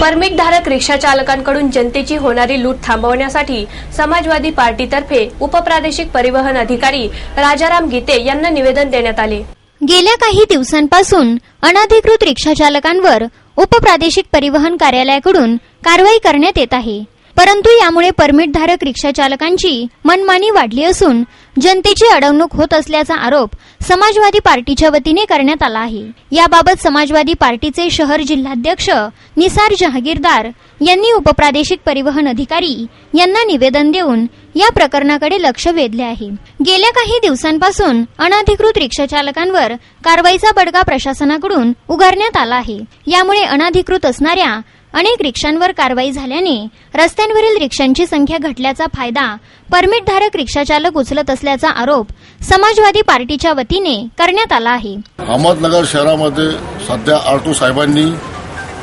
परमिटधारक रिक्षा चालकांकडून जनतेची होणारी लूट थांबवण्यासाठी समाजवादी पार्टीतर्फे उपप्रादेशिक परिवहन अधिकारी राजाराम गीते यांना निवेदन देण्यात आले. गेल्या काही दिवसांपासून अनधिकृत रिक्षा चालकांवर उपप्रादेशिक परिवहन कार्यालयाकडून कारवाई करण्यात येत आहे. परंतु यामुळे परमिटधारक रिक्षा चालकांची मनमानी वाढली असून जनतेची अडवणूक होत असल्याचा आरोप समाजवादी पार्टीच्या वतीने करण्यात आला आहे. याबाबत समाजवादी पार्टीचे शहर जिल्हाध्यक्ष निसार जहागीरदार यांनी उपप्रादेशिक परिवहन अधिकारी यांना निवेदन देऊन या प्रकरणाकडे लक्ष वेधले आहे. गेल्या काही दिवसांपासून अनधिकृत रिक्षा चालकांवर कारवाईचा बडगा प्रशासनाकडून उगारण्यात आला आहे. यामुळे अनधिकृत असणाऱ्या अनेक रिक्षांवर कारवाई झाल्याने रस्त्यांवरील रिक्षांची संख्या घटल्याचा फायदा परमिटधारक रिक्षाचालक उचलत असल्याचा आरोप समाजवादी पार्टीच्या वतीने करण्यात आला आहे. अहमदनगर शहरामध्ये सध्या आरटो साहेबांनी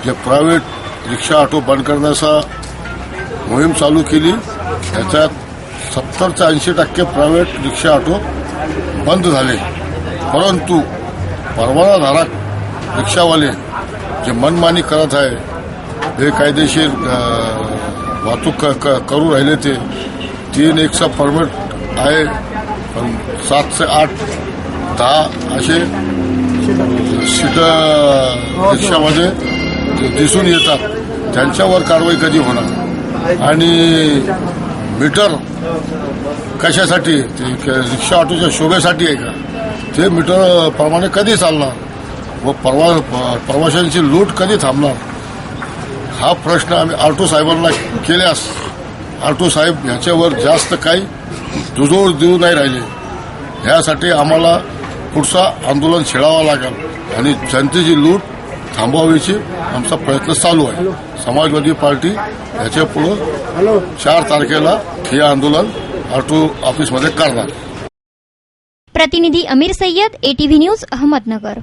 जे प्रायव्हेट रिक्षा ऑटो बंद करण्याचा मोहीम चालू केली त्याच्यात सत्तर ते ऐंशी टक्के प्रायव्हेट रिक्षा ऑटो बंद झाले. परंतु परवानाधारक रिक्षावाले जे मनमानी करत आहे बेकायदेशीर कायदेशीर वाहतूक क- क- करू राहिले ते. तीन एकचा परमिट आहे पण सातशे आठ दहा असे सीट रिक्षामध्ये दिसून येतात. त्यांच्यावर कारवाई कधी होणार? आणि मीटर कशासाठी? ते रिक्षा ऑटोच्या शोभेसाठी आहे का? ते मीटर प्रमाणे कधी चालणार? व प्रवा प्रवाशांची लूट कधी थांबणार? हा प्रश्न आम्ही आरटो साहेबांना केल्यास आरटो साहेब ह्याच्यावर जास्त काही दुजोड देऊ नाही राहिले. ह्यासाठी आम्हाला पुढचा आंदोलन छेडावा लागेल आणि जनतेची लूट थांबवायची आमचा प्रयत्न चालू आहे. समाजवादी पार्टी ह्याच्या पुढं चार तारखेला हे आंदोलन आरटो ऑफिसमध्ये करणार. प्रतिनिधी अमीर सय्यद एटीव्ही न्यूज अहमदनगर.